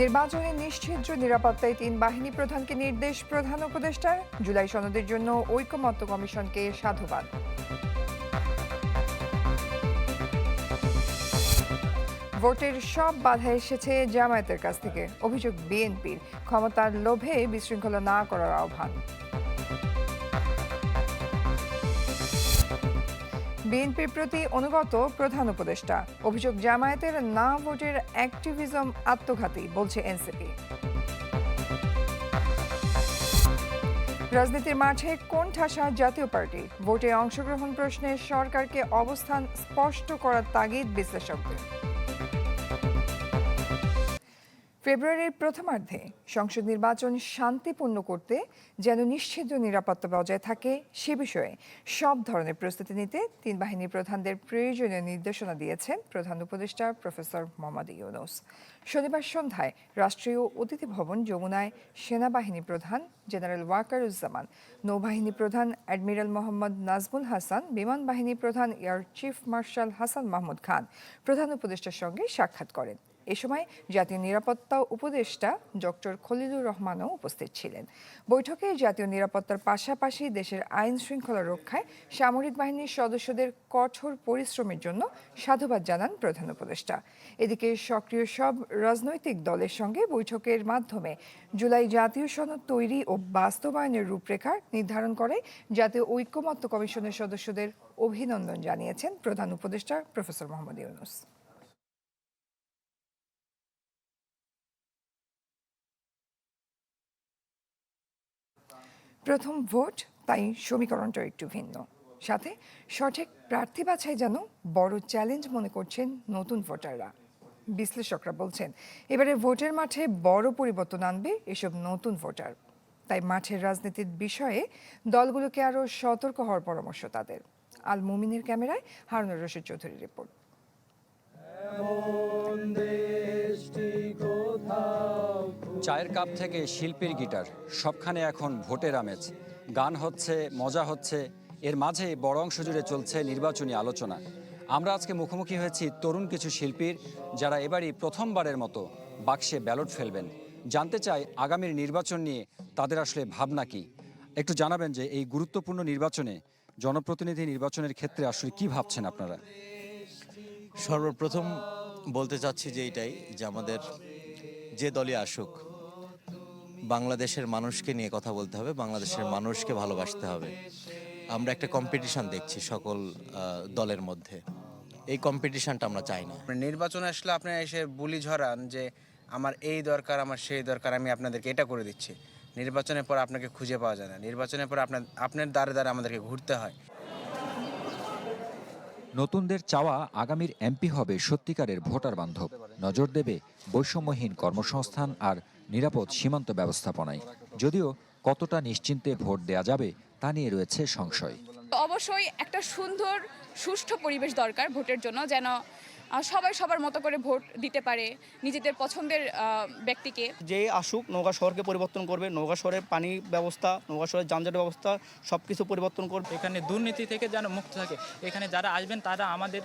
নির্বাচনে নিশ্চিদ্র নিরাপত্তায় তিন বাহিনী প্রধানকে নির্দেশ প্রধান উপদেষ্টার। জুলাই সনদের জন্য ঐকমত্য কমিশনকে সাধুবাদ। ভোটের সব বাধা এসেছে জামায়াতের কাছ থেকে, অভিযোগ বিএনপির। ক্ষমতার লোভে বিশৃঙ্খলা না করার আহ্বান। বিএনপির প্রতি অনুগত প্রধান উপদেষ্টা। অভিযোগ জামায়াতের না ভোটের অ্যাক্টিভিজম আত্মঘাতী, বলছে এনসিপি। রাজনীতির মাঠে কোন ঠাসা জাতীয় পার্টি? ভোটে অংশগ্রহণ প্রশ্নে সরকারকে অবস্থান স্পষ্ট করার তাগিদ বিশ্লেষকদের। ফেব্রুয়ারির প্রথমার্ধে সংসদ নির্বাচন শান্তিপূর্ণ করতে যেন নিশ্চিদ্র নিরাপত্তা বজায় থাকে সে বিষয়ে সব ধরনের প্রস্তুতি নিতে তিন বাহিনী প্রধানদের প্রয়োজনীয় নির্দেশনা দিয়েছেন প্রধান উপদেষ্টা প্রফেসর মোহাম্মদ ইউনুস। শনিবার সন্ধ্যায় রাষ্ট্রীয় অতিথি ভবন যমুনায় সেনাবাহিনী প্রধান জেনারেল ওয়াকারুজ্জামান, নৌবাহিনী প্রধান অ্যাডমিরাল মোহাম্মদ নাজমুল হাসান, বিমান বাহিনী প্রধান air chief marshal Hasan Mahmud Khan প্রধান উপদেষ্টার সঙ্গে সাক্ষাৎ করেন। এ সময় জাতীয় নিরাপত্তা উপদেষ্টা ডক্টর খলিলুর রহমানও উপস্থিত ছিলেন। বৈঠকে জাতীয় নিরাপত্তার পাশাপাশি দেশের আইন শৃঙ্খলা রক্ষায় সামরিক বাহিনীর সদস্যদের কঠোর পরিশ্রমের জন্য সাধুবাদ জানান প্রধান উপদেষ্টা। এদিকে সক্রিয় সব রাজনৈতিক দলের সঙ্গে বৈঠকের মাধ্যমে জুলাই জাতীয় সনদ তৈরি ও বাস্তবায়নের রূপরেখা নির্ধারণ করে জাতীয় ঐক্যমত্য কমিশনের সদস্যদের অভিনন্দন জানিয়েছেন প্রধান উপদেষ্টা প্রফেসর মোহাম্মদ ইউনুস। প্রথম ভোট, তাই সমীকরণটা একটু ভিন্ন। সাথে সঠিক প্রার্থী বাছাই যেন বড় চ্যালেঞ্জ মনে করছেন নতুন ভোটাররা। বিশ্লেষকরা বলছেন, এবারে ভোটের মাঠে বড় পরিবর্তন আনবে এসব নতুন ভোটার। তাই মাঠের রাজনীতির বিষয়ে দলগুলোকে আরও সতর্ক হওয়ার পরামর্শ তাদের। আল মুমিনের ক্যামেরায় হারুনুর রশিদ চৌধুরীর রিপোর্ট। চায়ের কাপ থেকে শিল্পীর গিটার, সবখানে এখন ভোটের আমেজ। গান হচ্ছে, মজা হচ্ছে, এর মাঝে বড় অংশ জুড়ে চলছে নির্বাচনী আলোচনা। আমরা আজকে মুখোমুখি হয়েছি তরুণ কিছু শিল্পীর, যারা এবারই প্রথমবারের মতো বাক্সে ব্যালট ফেলবেন। জানতে চাই আগামীর নির্বাচন নিয়ে তাদের আসলে ভাবনা কি? একটু জানাবেন যে এই গুরুত্বপূর্ণ নির্বাচনে জনপ্রতিনিধি নির্বাচনের ক্ষেত্রে আসলে কি ভাবছেন আপনারা? সর্বপ্রথম বলতে চাচ্ছি যে এইটাই যে আমাদের যে দলই আসুক বাংলাদেশের মানুষকে নিয়ে কথা বলতে হবে, বাংলাদেশের মানুষকে ভালোবাসতে হবে। আমরা একটা কম্পিটিশন দেখছি সকল দলের মধ্যে। এই কম্পিটিশনটা আমরা চাই না। মানে নির্বাচন আসলে আপনারা এসে বুলি ঝরান যে, আমার এই দরকার, আমার সেই দরকার, আমি আপনাদেরকে এটা করে দিচ্ছি। নির্বাচনের পর আপনাকে খুঁজে পাওয়া যায় না। নির্বাচনের পর আপনার আপনার দ্বারে দ্বারে আমাদেরকে ঘুরতে হয়। নতুনদের চাওয়া আগামীর এমপি হবে সত্যিকারের ভোটার বান্ধব। নজর দেবে বৈষম্যহীন কর্মসংস্থান আর নিরাপদ সীমান্ত ব্যবস্থাপনায়। যদিও কতটা নিশ্চিন্তে ভোট দেয়া যাবে তা নিয়ে রয়েছে সংশয়। অবশ্যই একটা সুন্দর, সুষ্ঠু পরিবেশ দরকার ভোটের জন্য যেন সবাই সবার মতো করে ভোট দিতে পারে নিজেদের পছন্দের ব্যক্তিকে। যে আসুক নৌকা শহরকে পরিবর্তন করবে নৌকা শহরের পানি ব্যবস্থা নৌকা শহরের যানজট ব্যবস্থা সব কিছু পরিবর্তন করবে। এখানে দুর্নীতি থেকে যেন মুক্ত থাকে। এখানে যারা আসবেন তারা আমাদের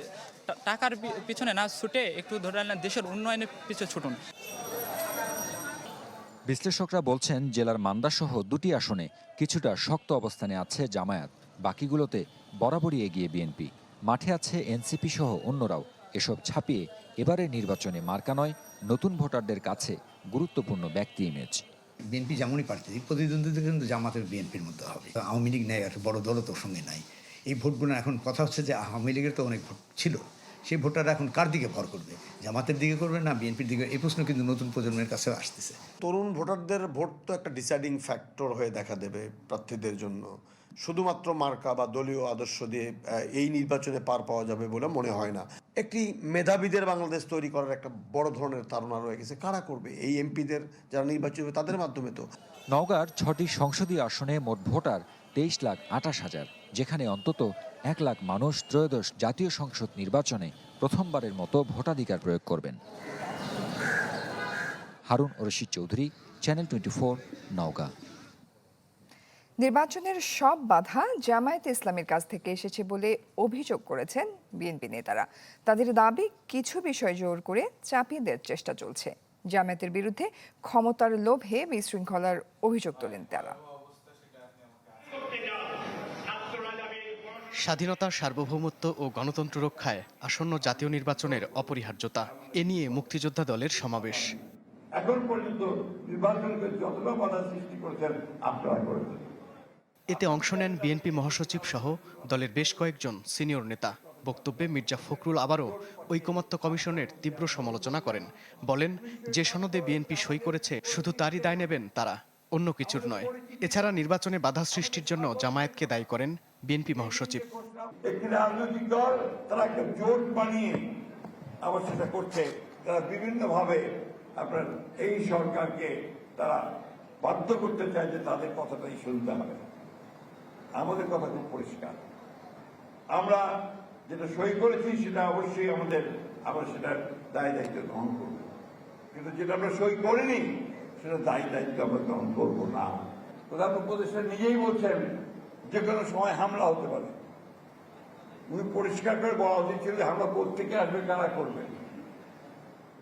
টাকার পিছনে না ছুটে একটু ধরে আনলেন দেশের উন্নয়নের পিছনে ছুটুন। বিশ্লেষকরা বলছেন জেলার মান্দাসহ দুটি আসনে কিছুটা শক্ত অবস্থানে আছে জামায়াত। বাকিগুলোতে বরাবরই এগিয়ে বিএনপি। মাঠে আছে এনসিপি সহ অন্যরাও। এসব ছাপিয়ে এবারের নির্বাচনে মার্কা নয় নতুন ভোটারদের কাছে গুরুত্বপূর্ণ ব্যক্তি ইমেজ। বিএনপি যেমনই প্রার্থী প্রতিদ্বন্দ্বিতা কিন্তু জামাতের বিএনপির মধ্যে হবে। আওয়ামী লীগ নেই আর বড় দলও তোর সঙ্গে নাই। এই ভোটগুলো এখন কথা হচ্ছে যে আওয়ামী লীগের তো অনেক ভোট ছিল। সেই ভোটাররা এখন কার দিকে ভর করবে? জামাতের দিকে করবে না বিএনপির দিকে? এই প্রশ্ন কিন্তু নতুন প্রজন্মের কাছে আসতেছে। তরুণ ভোটারদের ভোট তো একটা ডিসাইডিং ফ্যাক্টর হয়ে দেখা দেবে প্রার্থীদের জন্য। শুধুমাত্র মার্কা বা দলীয় আদর্শ দিয়ে এই নির্বাচনে পার পাওয়া যাবে বলে মনে হয় না। একটি মেধাবীদের বাংলাদেশ তৈরি করার একটা বড় ধরনের ধারণা রয়ে গেছে। কারা করবে? এই এমপিদের যারা নির্বাচিত হবে, তাদের মাধ্যমে তো। নওগাঁর ছটি সংসদীয় আসনে মোট ভোটার তেইশ লাখ আঠাশ হাজার, যেখানে অন্তত এক লাখ মানুষ ত্রয়োদশ জাতীয় সংসদ নির্বাচনে প্রথমবারের মতো ভোটাধিকার প্রয়োগ করবেন। Harun Rashid Chowdhury channel twenty four Naogaon. নির্বাচনের সব বাধা জামায়াত ইসলামের কাছ থেকে এসেছে বলে অভিযোগ করেছেন বিএনপি নেতারা। তাদের দাবি কিছু বিষয় জোর করে চাপিয়ে দেওয়ার চেষ্টা চলছে। জামায়াতের বিরুদ্ধে ক্ষমতার লোভে বিশৃঙ্খলার অভিযোগ তোলেন তারা। স্বাধীনতা সার্বভৌমত্ব ও গণতন্ত্র রক্ষায় আসন্ন জাতীয় নির্বাচনের অপরিহার্যতা এ নিয়ে মুক্তিযোদ্ধা দলের সমাবেশ। এখন পর্যন্ত নির্বাচনকে যতটা বাধা সৃষ্টি করেছেন আপনারা করেছেন। এতে অংশ নেন বিএনপি মহাসচিব সহ দলের বেশ কয়েকজন সিনিয়র নেতা। বক্তব্যে মির্জা ফখরুল আবারও ঐকমত্য কমিশনের তীব্র সমালোচনা করেন। বলেন, যে সনদে বিএনপি সই করেছে, শুধু তারই দায় নেবেন তারা, অন্য কিছুর নয়। এছাড়া নির্বাচনে বাধা সৃষ্টির জন্য জামায়াতকে দায়ী করেন বিএনপি মহাসচিব। একটি রাজনৈতিক দল, তারা একটা জোট বানিয়ে আবার সেটা করছে। তারা আপনার এই সরকারকে তারা বাধ্য করতে চায় যে তাদের কথাটাই শুনতে হবে। আমাদের কথা খুব পরিষ্কার। আমরা যেটা সই করেছি সেটা অবশ্যই আমাদের আমরা সেটার দায় দায়িত্ব গ্রহণ করব। কিন্তু যেটা আমরা সই করিনি সেটা দায়ী দায়িত্ব আমরা গ্রহণ করব না। প্রধান উপদেষ্টা নিজেই বলছেন যে কোনো সময় হামলা হতে পারে। উনি পরিষ্কার করে বলা উচিত ছিল যে হামলা কোথেকে আসবে, কারা করবে।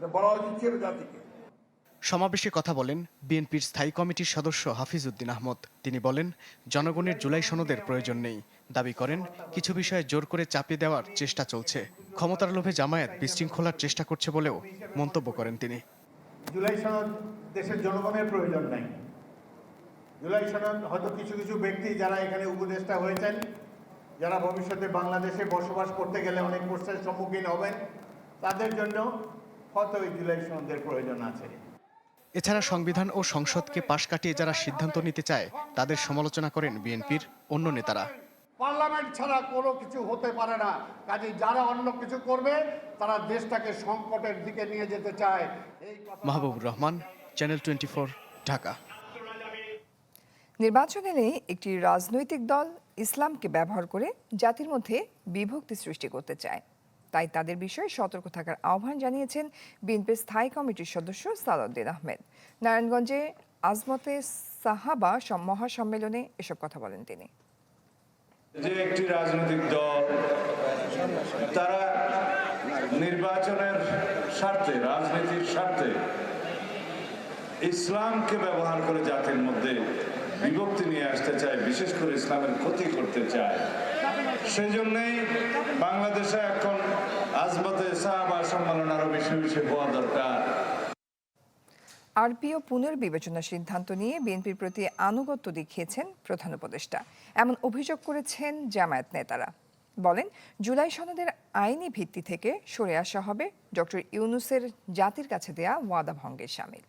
বলা উচিত ছিল জাতিকে। সমাবেশে কথা বলেন বিএনপির স্থায়ী কমিটির সদস্য হাফিজ উদ্দিন আহমদ। তিনি বলেন, জনগণের জুলাই সনদের প্রয়োজন নেই। দাবি করেন, কিছু বিষয়ে জোর করে চাপিয়ে দেওয়ার চেষ্টা চলছে। ক্ষমতার লোভে জামায়াত বিশৃঙ্খলার চেষ্টা করছে বলেও মন্তব্য করেন তিনি। জুলাই সনদ দেশের জনগণের প্রয়োজন নাই। জুলাই সনদ হয়তো কিছু কিছু ব্যক্তি যারা এখানে উপদেষ্টা হয়েছেন, যারা ভবিষ্যতে বাংলাদেশে বসবাস করতে গেলে অনেক প্রশ্নের সম্মুখীন হবেন, তাদের জন্য হয়তো এই জুলাই সনদের প্রয়োজন আছে। এছাড়া সংবিধান ও সংসদকে পাশ কাটিয়ে যারা সিদ্ধান্ত নিতে চায় তাদের সমালোচনা করেন বিএনপির অন্য নেতারা। পার্লামেন্ট ছাড়া কোনো কিছু হতে পারে না। কাজে যারা অন্য কিছু করবে তারা দেশটাকে সংকটের দিকে নিয়ে যেতে চায়। এই কথা মাহবুবুর রহমান চ্যানেল টোয়েন্টি ঢাকা। নির্বাচন এলে একটি রাজনৈতিক দল ইসলামকে ব্যবহার করে জাতির মধ্যে বিভক্তি সৃষ্টি করতে চায়। তাই তাদের বিষয়ে সতর্ক থাকার আহ্বান জানিয়েছেন বিএনপির স্থায়ী কমিটির সদস্য সালাউদ্দিন আহমেদ। নারায়ণগঞ্জে আজমতে সাহাবা সম- মহাসম্মেলনে এসব কথা বলেন তিনি। যে একটি রাজনৈতিক দল, তারা নির্বাচনের স্বার্থে, রাজনীতির স্বার্থে ইসলামকে ব্যবহার করে জাতির মধ্যে বিভক্তি নিয়ে আসতে চায়, বিশেষ করে ইসলামের ক্ষতি করতে চায়। সেই জন্যই বাংলাদেশে এখন আজমতে সাহাবা সম্মেলন আরও বেশি বেশি হওয়া দরকার। আরপিও পুনর্বিবেচনার সিদ্ধান্ত নিয়ে বিএনপির প্রতি আনুগত্য দেখিয়েছেন প্রধান উপদেষ্টা। এমন অভিযোগ করেছেন জামায়াত নেতারা। বলেন জুলাই সনদের আইনি ভিত্তি থেকে সরে আসা হবে ডক্টর ইউনুসের জাতির কাছে দেয়া ওয়াদা ভঙ্গের সামিল।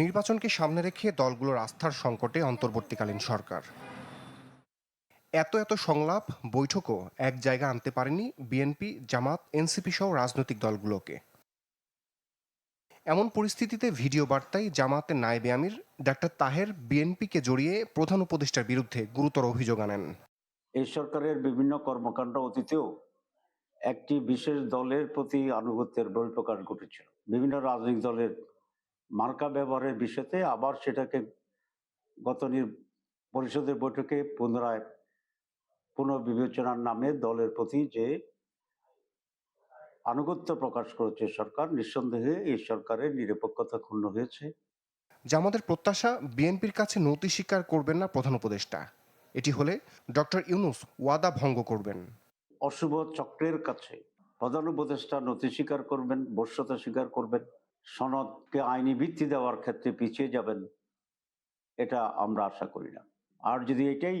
নির্বাচনকে সামনে রেখে দলগুলোর আস্থার সংকটে অন্তর্বর্তীকালীন সরকার। এত এত সংলাপ, বৈঠকও এক জায়গা আনতে পারেনি বিএনপি জামাত এনসিপি সহ রাজনৈতিক দলগুলোকে। এমন পরিস্থিতিতে ভিডিও বার্তায় জামাতের নায়েবে আমির, ডাক্তার তাহের বিএনপিকে জড়িয়ে প্রধান উপদেষ্টার বিরুদ্ধে গুরুতর অভিযোগ আনেন। এই সরকারের বিভিন্ন কর্মকাণ্ড অতীতেও একটি বিশেষ দলের প্রতি আনুগত্যের বহিঃপ্রকাশ ঘটেছিল। বিভিন্ন রাজনৈতিক দলের মার্কা ব্যবহারের বিষয়তে আবার সেটাকে গত পরিষদের বৈঠকে পুনরায় পুনর্বিবেচনার নামে দলের প্রতি যে আনুগত্য প্রকাশ করেছে সরকার নিঃসন্দেহে এই সরকারের নিরপেক্ষতা ক্ষুণ্ণ হয়েছে। জামাতের প্রত্যাশা বিএনপির কাছে নতি স্বীকার করবেন না প্রধান উপদেষ্টা। এটি হলে ডক্টর ইউনুস ওয়াদা ভঙ্গ করবেন। অশুভ চক্রের কাছে প্রধান উপদেষ্টা নথি স্বীকার করবেন বর্ষতা স্বীকার করবেন সনদকে আইনি ভিত্তি দেওয়ার ক্ষেত্রে পিছিয়ে যাবেন এটা আমরা আশা করি না। আর যদি এটাই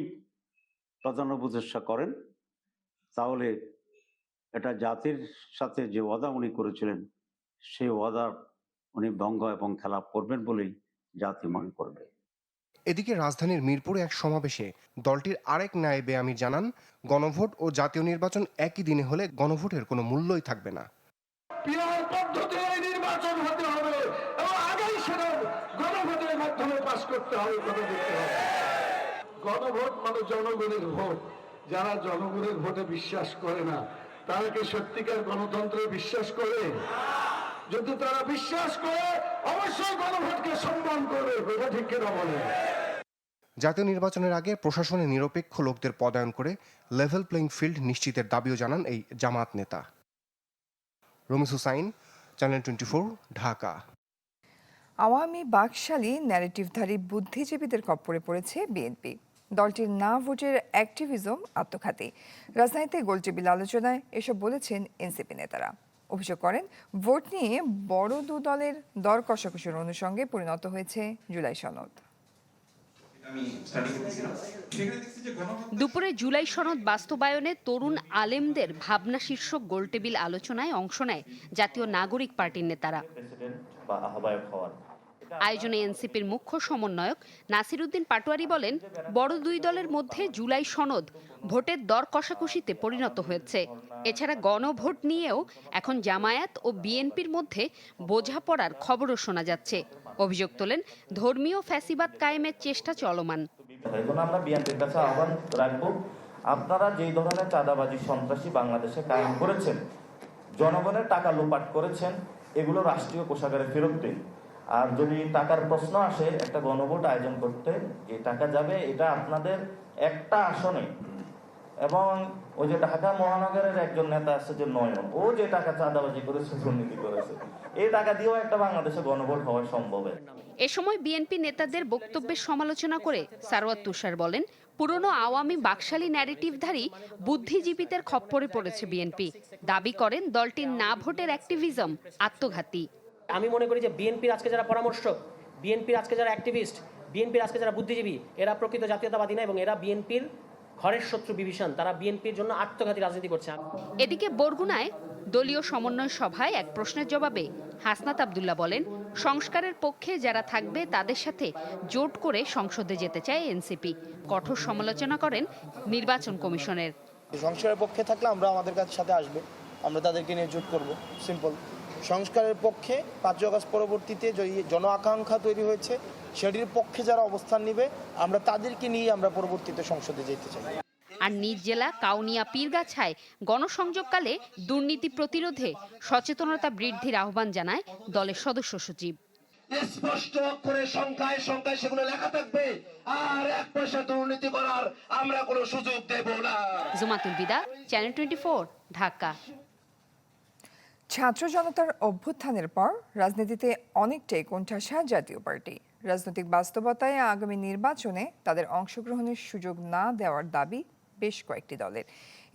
প্রধান উপদেষ্টা করেন। তাহলে এটা জাতির সাথে যে ওয়াদা উনি করেছিলেন সেই ওয়াদা উনি ভঙ্গ এবং খেলাপ করবেন বলেই জাতি মনে করবে। এদিকে রাজধানীর মিরপুরে এক সমাবেশে দলটির আরেক নায়েবে আমি জানান গণভোট ও জাতীয় নির্বাচন একই দিনে হলে গণভোটের কোনো মূল্যই থাকবে না। নির্বাচন হতে হবে এবং আগেই সেটা গণভোটের মাধ্যমে পাশ করতে হবে। গণভোট মানে জনগণের ভোট। যারা জনগণের ভোটে বিশ্বাস করে না তারা কি সত্যিকার গণতন্ত্রে বিশ্বাস করে? যদি তারা বিশ্বাস করে অবশ্যই গণভোটকে সম্মান করবে কথা ঠিক কিনা বলে জাতীয় নির্বাচনের আগে প্রশাসনে নিরপেক্ষ লোকদের পদায়ন করে লেভেল প্লেইং ফিল্ড নিশ্চিতের দাবিও জানান এই জামাত নেতা। Ramis Hussain channel twenty four Dhaka. Awami বাকশালী ন্যারেটিভধারী বুদ্ধিজীবীদের কপ্পরে পড়েছে বিএনপি। দলটির না ভোটের অ্যাক্টিভিজম আত্মঘাতী। রাজধানীতে গোলটেবিল আলোচনায় এসব বলেছেন এনসিপি নেতারা। অভিযোগ করেন ভোট নিয়ে বড় দু দলের দর কষাকষির অনুষঙ্গে পরিণত হয়েছে জুলাই সনদ। দুপুরে জুলাই সনদ বাস্তবায়নে তরুণ আলেমদের ভাবনা শীর্ষক গোলটেবিল আলোচনায় অংশ নেয় জাতীয় নাগরিক পার্টির নেতারা। আয়োজনে এনসিপির মুখ্য সমন্বয়ক নাসিরুদ্দিন পাটোয়ারি বলেন, বড় দুই দলের মধ্যে জুলাই সনদ ভোটের দর কষাকষিতে পরিণত হয়েছে। এছাড়া গণভোট নিয়েও এখন জামায়াত ও বিএনপির মধ্যে বোঝাপড়ার খবরও শোনা যাচ্ছে। অভিযোগ তোলেন, ধর্মীয় ফ্যাসিবাদ কায়েমের চেষ্টা চলমান। আমরা বিএনপির কাছে আহ্বান রাখব, আপনারা যেই ধরনের চাঁদাবাজি সন্ত্রাসী বাংলাদেশে কায়েম করেছেন, জনগণের টাকা লোপাট করেছেন, এগুলো রাষ্ট্রীয় কোষাগারে ফেরত দিন। আর যদি টাকার প্রশ্ন আসে, একটা গণভোট আয়োজন করতে, যে টাকা যাবে, এটা আপনাদের একটা আসনে। এবং ওই যে ঢাকা মহানগরের একজন নেতা আছে যে নয়ন, ও যে টাকা চাঁদাবাজি করেছে, দুর্নীতি করেছে, এই টাকা দিয়েও একটা বাংলাদেশে গণভোট হওয়া সম্ভব এ সময় বিএনপি নেতাদের বক্তব্যের সমালোচনা করে সারওয়াত তুষার বলেন, পুরনো আওয়ামী বাকশালী ন্যারেটিভধারী বুদ্ধিজীবীদের খপ্পরে পড়েছে বিএনপি। দাবি করেন দলটির না ভোটের অ্যাক্টিভিজম আত্মঘাতী। আমি মনে করি যে বিএনপির আজকে যারা পরামর্শক বিএনপির আজকে যারা অ্যাক্টিভিস্ট বিএনপির আজকে যারা বুদ্ধিজীবী এরা প্রকৃত জাতীয়তাবাদী না এবং এরা বিএনপির ঘরের শত্রু বিভীষণ। তারা বিএনপির জন্য আত্মঘাতী রাজনীতি করছে। এদিকে বরগুনায় দলীয় সমন্বয় সভায় এক প্রশ্নের জবাবে হাসনাত আবদুল্লাহ বলেন সংস্কারের পক্ষে যারা থাকবে তাদের সাথে জোট করে সংসদে যেতে চায় এনসিপি। কঠোর সমালোচনা করেন নির্বাচন কমিশনের। সংস্কারের পক্ষে থাকলে আমরা আমাদের কাছে সাথে আসবে। আমরা তাদেরকে নিয়ে জোট করব। সিম্পল। সংস্কারের পক্ষে পাঁচই আগস্ট পরবর্তীতে যে জন আকাঙ্ক্ষা তৈরি হয়েছে সেটির পক্ষে যারা অবস্থান নেবে আমরা তাদেরকে নিয়ে আমরা পরবর্তীতে সংসদে যেতে চাই। আর নিজ জেলা কাউনিয়া পীরগাছায় গণসংযোগকালে দুর্নীতি প্রতিরোধে সচেতনতা বৃদ্ধির আহ্বান জানায় দলের সদস্য সচিব। স্পষ্ট করে সংখ্যায় সংখ্যায় সেগুলো লেখা থাকবে আর এক পয়সা দুর্নীতি করার আমরা কোনো সুযোগ দেব না। Jumatul Bida channel twenty Dhaka. ছাত্র জনতার অভ্যুত্থানের পর রাজনীতিতে অনেকটাই কোণঠাসা জাতীয় পার্টি। রাজনৈতিক বাস্তবতায় আগামী নির্বাচনে তাদের অংশগ্রহণের সুযোগ না দেওয়ার দাবি বেশ কয়েকটি দলের।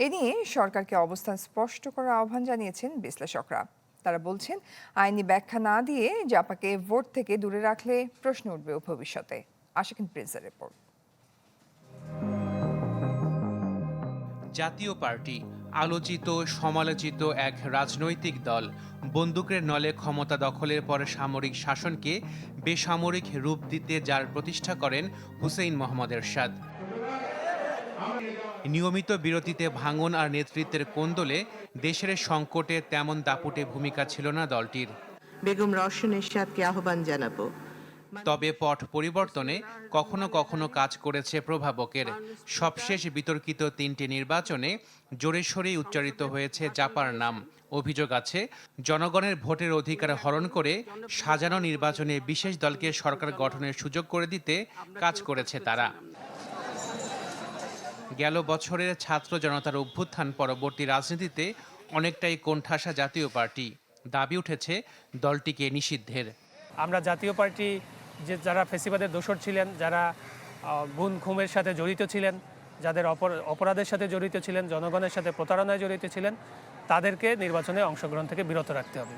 এ নিয়ে সরকারকে অবস্থান স্পষ্ট করার আহ্বান জানিয়েছেন বিশ্লেষকরা। তারা বলছেন, আইনি ব্যাখ্যা না দিয়ে জাপাকে ভোট থেকে দূরে রাখলে প্রশ্ন উঠবে ভবিষ্যতে। আশিকিন প্রিন্সের রিপোর্ট। জাতীয় পার্টি, আলোচিত, সমালোচিত এক রাজনৈতিক দল, বন্দুকের নলে ক্ষমতা দখলের পর সামরিক শাসনকে বেসামরিক রূপ দিতে যার প্রতিষ্ঠা করেন হুসেইন মোহাম্মদ এরশাদ। নিয়মিত বিরতিতে ভাঙন আর নেতৃত্বের কোন্দলে দেশের সংকটে তেমন দাপুটে ভূমিকা ছিল না দলটির। বেগম রওশন এরশাদকে আহ্বান জানাব। তবে পট পরিবর্তনে কখনো কখনো কাজ করেছে প্রভাবকের। সবশেষ বিতর্কিত তিনটি নির্বাচনে জোরে সোরেই উচ্চারিত হয়েছে জাপার নাম। অভিযোগ আছে, জনগণের ভোটের অধিকার হরণ করে সাজানো নির্বাচনে বিশেষ দলকে সরকার গঠনের সুযোগ করে দিতে কাজ করেছে তারা। গেল বছরের ছাত্র জনতার অভ্যুত্থান পরবর্তী রাজনীতিতে অনেকটাই কোণঠাসা জাতীয় পার্টি। দাবি উঠেছে, দলটিকে নিষিদ্ধের। আমরা জাতীয় পার্টি যে যারা ফেসিবাদের দোষর ছিলেন যারা গুণ খুমের সাথে জড়িত ছিলেন যাদের অপর- অপরাধের সাথে জড়িত ছিলেন জনগণের সাথে প্রতারণায় জড়িত ছিলেন তাদেরকে নির্বাচনে অংশগ্রহণ থেকে বিরত রাখতে হবে।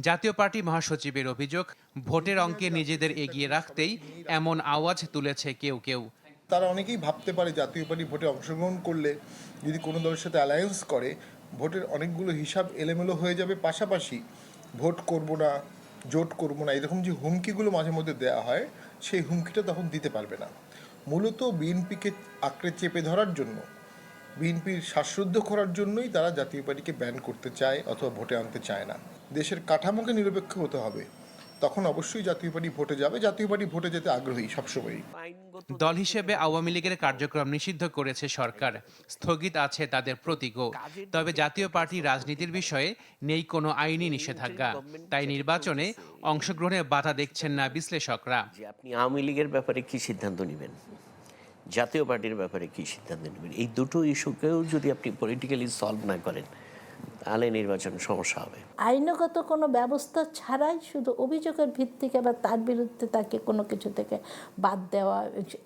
জাতীয় পার্টি মহাসচিবের অভিযোগ ভোটের অঙ্কে নিজেদের এগিয়ে রাখতেই এমন আওয়াজ তুলেছে কেউ কেউ। তারা অনেকেই ভাবতে পারে জাতীয় পার্টি ভোটে অংশগ্রহণ করলে যদি কোনো দলের সাথে অ্যালায়েন্স করে ভোটের অনেকগুলো হিসাব এলোমেলো হয়ে যাবে। পাশাপাশি ভোট করব না জোট করব না। এরকম যে হুমকিগুলো মাঝে মধ্যে দেওয়া হয়, সেই হুমকিটা তখন দিতে পারবে না। মূলত বিএনপিকে আঁকড়ে চেপে ধরার জন্য, বিএনপির শ্বাসরুদ্ধ করার জন্যই তারা জাতীয় পার্টিকে ব্যান করতে চায় অথবা ভোটে আনতে চায় না। দেশের কাঠামোকে নিরপেক্ষ হতে হবে। তখন অবশ্যই জাতীয় পার্টি ভোটে যাবে। জাতীয় পার্টি ভোটে যেতে আগ্রহী সবসময়ই। দল হিসেবে আওয়ামী লীগের কার্যক্রম নিষিদ্ধ করেছে সরকার। স্থগিত আছে তাদের প্রতীকও। তবে জাতীয় পার্টি রাজনীতির বিষয়ে নেই কোনো আইনি নিষেধাজ্ঞা। তাই নির্বাচনে অংশগ্রহণে বাধা দেখছেন না বিশ্লেষকরা। আপনি আওয়ামী লীগের ব্যাপারে কি সিদ্ধান্ত নেবেন? জাতীয় পার্টির ব্যাপারে কি সিদ্ধান্ত নেবেন? এই দুটো ইস্যুকেও যদি আপনি পলিটিক্যালি সলভ না করেন তাহলে নির্বাচন সমস্যা হবে। আইনগত কোনো ব্যবস্থা ছাড়াই শুধু অভিযোগের ভিত্তিকে বা তার বিরুদ্ধে তাকে কোনো কিছু থেকে বাদ দেওয়া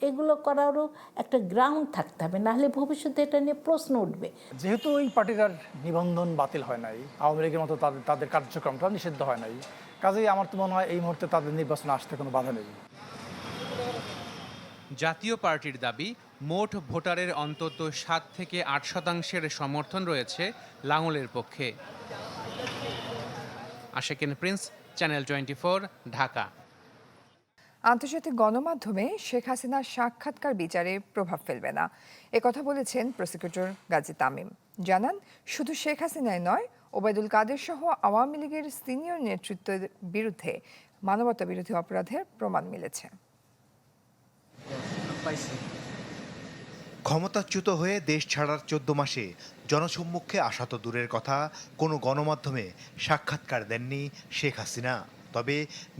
এগুলো করারও একটা গ্রাউন্ড থাকতে হবে নাহলে ভবিষ্যতে এটা নিয়ে প্রশ্ন উঠবে। যেহেতু ওই পার্টিটার নিবন্ধন বাতিল হয় নাই আওয়ামী লীগের মতো তাদের তাদের কার্যক্রমটা নিষিদ্ধ হয় নাই কাজেই আমার তো মনে হয় এই মুহূর্তে তাদের নির্বাচনে আসতে কোনো বাধা নেই। জাতীয় পার্টির দাবি, মোট ভোটারের অন্তত সাত থেকে আট শতাংশের সমর্থন রয়েছে লাঙলের পক্ষে। আশেকেন প্রিন্স, চ্যানেল টোয়েন্টি ঢাকা। আন্তর্জাতিক গণমাধ্যমে শেখ হাসিনার সাক্ষাৎকার বিচারে প্রভাব ফেলবে না। কথা বলেছেন প্রসিকিউটর গাজী তামিম। জানান, শুধু শেখ হাসিনাই নয়, ওবায়দুল কাদের সহ আওয়ামী লীগের সিনিয়র নেতৃত্বের বিরুদ্ধে মানবতা বিরোধী অপরাধের প্রমাণ মিলেছে। ক্ষমতাচ্যুত হয়ে দেশ ছাড়ার চোদ্দ মাসে জনসম্মুখে আসা তো দূরের কথা, কোনো গণমাধ্যমে সাক্ষাৎকার দেননি শেখ হাসিনা। তবে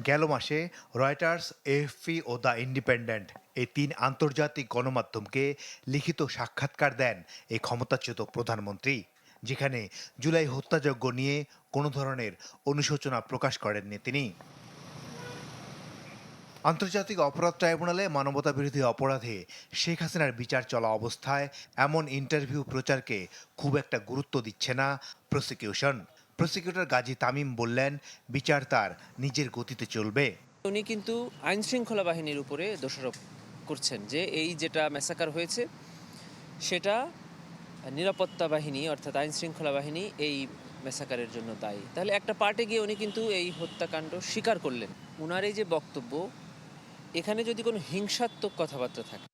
গেল মাসে রয়টার্স, এএফপি ও দ্য ইন্ডিপেন্ডেন্ট এই তিন আন্তর্জাতিক গণমাধ্যমকে লিখিত সাক্ষাৎকার দেন এই ক্ষমতাচ্যুত প্রধানমন্ত্রী, যেখানে জুলাই হত্যাযজ্ঞ নিয়ে কোনো ধরনের অনুশোচনা প্রকাশ করেননি তিনি। আন্তর্জাতিক অপরাধ ট্রাইব্যুনালে মানবতা বিরোধী অপরাধে শেখ হাসিনার বিচার চলা অবস্থায় এমন ইন্টারভিউ প্রচারকে খুব একটা গুরুত্ব দিচ্ছে না প্রসিকিউশন। প্রসিকিউটর গাজী তামিম বললেন, বিচার তার নিজের গতিতে চলবে। উনি কিন্তু আইন শৃঙ্খলা বাহিনীর উপরে দোষারোপ করছেন যে এই যেটা ম্যাসাকার হয়েছে, সেটা নিরাপত্তা বাহিনী অর্থাৎ আইন শৃঙ্খলা বাহিনী এই ম্যাসাকারের জন্য দায়ী। তাহলে একটা পার্টে গিয়ে উনি কিন্তু এই হত্যাকাণ্ড স্বীকার করলেন। উনার এই যে বক্তব্য এখানে যদি কোনো হিংসাত্মক কথাবার্তা থাকে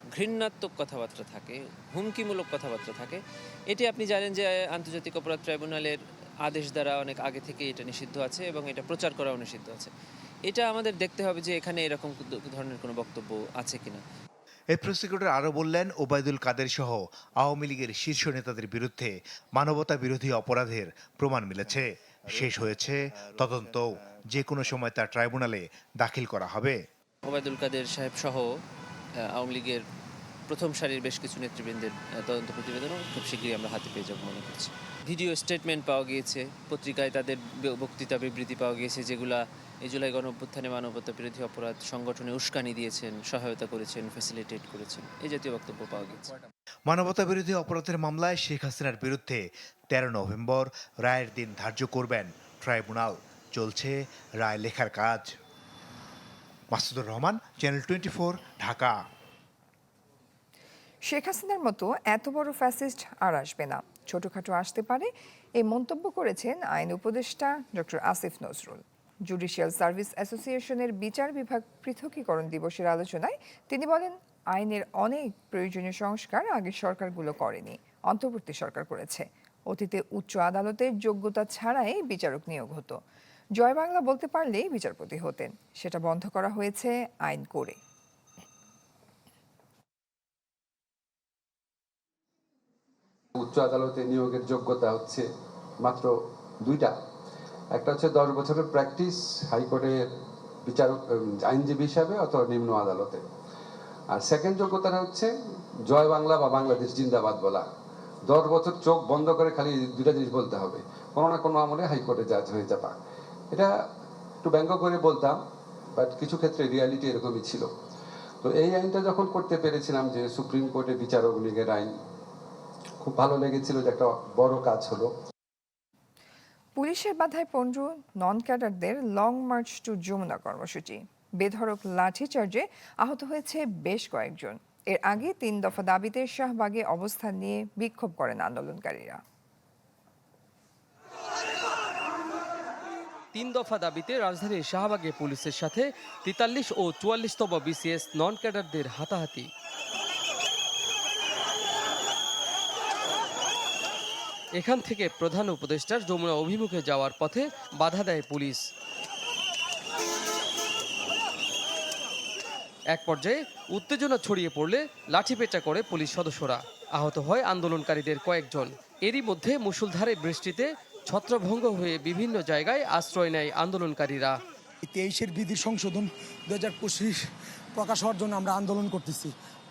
ঘৃণাত্মক কথাবার্তা থাকে, হুমকিমূলক কথাবার্তা থাকে, এটি আপনি জানেন যে আন্তর্জাতিক অপরাধ ট্রাইব্যুনালের আদেশ দ্বারা অনেক আগে থেকে এটা নিষিদ্ধ আছে এবং এটা প্রচার করাও নিষিদ্ধ আছে। এটা আমাদের দেখতে হবে যে এখানে এরকম ধরনের কোনো বক্তব্য আছে কিনা। এই প্রসিকিউটর আরও বললেন, ওবায়দুল কাদের সহ আওয়ামী লীগের শীর্ষ নেতাদের বিরুদ্ধে মানবতা বিরোধী অপরাধের প্রমাণ মিলেছে। শেষ হয়েছে তদন্ত যে কোনো সময় তা ট্রাইব্যুনালে দাখিল করা হবে। ওবায়দুল কাদের সাহেব সহ আওয়ামী লীগের প্রথম সারির বেশ কিছু নেতৃবৃন্দের তদন্ত প্রতিবেদনও খুব শীঘ্রই আমরা হাতে পেয়ে যাব মনে করছি। ভিডিও স্টেটমেন্ট পাওয়া গিয়েছে, পত্রিকায় তাদের বক্তৃতা বিবৃতি পাওয়া গিয়েছে, যেগুলা এই জুলাই গণ অভ্যুত্থানে মানবতা বিরোধী অপরাধ সংগঠনে উস্কানি দিয়েছেন, সহায়তা করেছেন ফ্যাসিলিটেট করেছেন, এই জাতীয় বক্তব্য পাওয়া গেছে মানবতা বিরোধী অপরাধের মামলায় শেখ হাসিনার বিরুদ্ধে তেরো নভেম্বর রায়ের দিন ধার্য করবেন ট্রাইব্যুনাল, চলছে রায় লেখার কাজ। Masudur Rahman channel twenty Dhaka. Sheikh হাসিনার মতো এত বড় ফ্যাসিস্ট আর আসবে না। ছোটখাটো আসতে পারে এই মন্তব্য করেছেন আইন উপদেষ্টা doctor Asif Nazrul. Judicial service অ্যাসোসিয়েশনের বিচার বিভাগ পৃথকীকরণ দিবসের আলোচনায় তিনি বলেন, আইনের অনেক প্রয়োজনীয় সংস্কার আগের সরকারগুলো করেনি, অন্তর্বর্তী সরকার করেছে। অতীতে উচ্চ আদালতের যোগ্যতা ছাড়াই বিচারক নিয়োগ হতো। জয় বাংলা বলতে পারলেই বিচারপতি হতেন। সেটা বন্ধ করা হয়েছে আইন করে। উচ্চ আদালতে নিয়োগের যোগ্যতা হচ্ছে মাত্র দুইটা। একটা হচ্ছে দশ বছরের প্র্যাকটিস হাইকোর্টের বিচারক আইনজীবী হিসাবে অথবা নিম্ন আদালতে। আর সেকেন্ড যোগ্যতাটা হচ্ছে জয় বাংলা বা বাংলাদেশ জিন্দাবাদ বলা। দশ বছর চোখ বন্ধ করে খালি দুটা জিনিস বলতে হবে। কোনো না কোনো আমলে হাইকোর্টে জাজ হয়ে যাবা। এটা একটু ব্যঙ্গ করে বলতাম বাট কিছু ক্ষেত্রে রিয়ালিটি এরকমই ছিল। তো এই আইনটা যখন করতে পেরেছিলাম যে সুপ্রিম কোর্টে বিচারক লীগের আইন, খুব ভালো লেগেছিল যে একটা বড় কাজ হলো। পুলিশের বাধায় পণ্ড নন ক্যাডারদের লং মার্চ টু যমুনা কর্মসূচি। বেধড়ক লাঠিচার্জে আহত হয়েছে বেশ কয়েকজন। এর আগে তিন দফা দাবিতে শাহবাগে অবস্থান নিয়ে বিক্ষোভ করেন আন্দোলনকারীরা। তিন দফা দাবিতে রাজধানীর শাহবাগে পুলিশের সাথে তেতাল্লিশ ও চুয়াল্লিশতম বিসিএস নন ক্যাডারদের হাতাহাতি। এখান থেকে প্রধান উপদেষ্টার যমুনা অভিমুখে যাওয়ার পথে বাধা দেয় পুলিশ। এক পর্যায়ে উত্তেজনা ছড়িয়ে পড়লে লাঠিপেটা করে পুলিশ সদস্যরা। আহত হয় আন্দোলনকারীদের কয়েকজন। এরই মধ্যে মুষলধারে বৃষ্টিতে ছত্রভঙ্গ হয়ে বিভিন্ন জায়গায় আশ্রয় নেয় আন্দোলনকারীরা। তেইশের বিধি সংশোধন দু হাজার পঁচিশ প্রকাশ হওয়ার জন্য আমরা আন্দোলন করতেছি।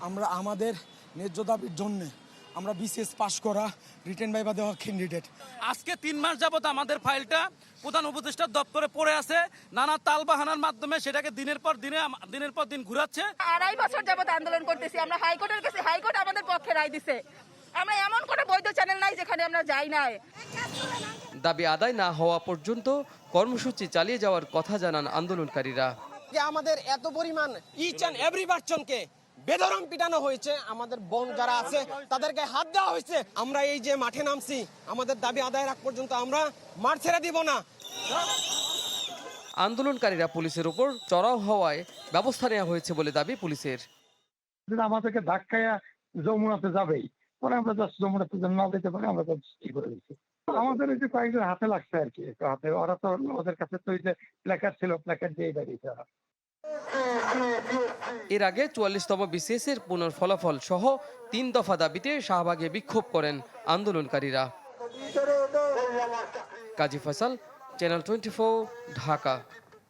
আমরা আমাদের ন্যায্য দাবির জন্য আমরা বিসিএস পাশ করা রিটেন বাইবা দেওয়া ক্যান্ডিডেট আজকে তিন মাস যাবত আমাদের ফাইলটা প্রধান উপদেষ্টার দপ্তরে পড়ে আছে। নানা তালবাহানার মাধ্যমে সেটাকে দিনের পর দিনে দিনের পর দিন ঘুরাচ্ছে। আড়াই বছর যাবত আন্দোলন করতেছি। আমরা হাইকোর্টের কাছে হাইকোর্ট আমাদের পক্ষে রায় দিছে। আমরা এমন কোনো বৈধ চ্যানেল নাই যেখানে আমরা যাই নাই। দাবি আদায় না হওয়া পর্যন্ত কর্মসূচি চালিয়ে যাওয়ার কথা জানান আন্দোলনকারীরা। যে আমাদের এত পরিমাণ ইচ অ্যান্ড এভরি পার্সনকে বেধরম পিটানো হয়েছে আমাদের বোন যারা আছে তাদেরকে হাত দেওয়া হয়েছে। আমরা এই যে মাঠে নামছি আমাদের দাবি আদায় রাখ পর্যন্ত আমরা মাঠ ছেড়ে দিব না। আন্দোলনকারীরা পুলিশের উপর চড়াও হওয়ায় ব্যবস্থা নেওয়া হয়েছে বলে দাবি পুলিশের। আমাদেরকে ধাক্কায়া যমুনাতে যাবেই। পরে আমরা জাস্ট যমুনাতে যেন না যেতে পারি, আমরা জাস্ট কি করে দিচ্ছি। আমাদের এই যে কয়েকজন হাতে লাগছে আর কি হাতে। ওরা তো ওদের কাছে তো ওই যে প্ল্যাকার্ড ছিল প্ল্যাকার্ড দিয়ে বেরিয়েছে ওরা। এর আগে চুয়াল্লিশতম বিসিএস এর পুনর ফলাফল সহ তিন দফা দাবিতে শাহবাগে বিক্ষোভ করেন আন্দোলনকারীরা। Kazi Faisal channel twenty Dhaka.